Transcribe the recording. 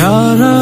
সারা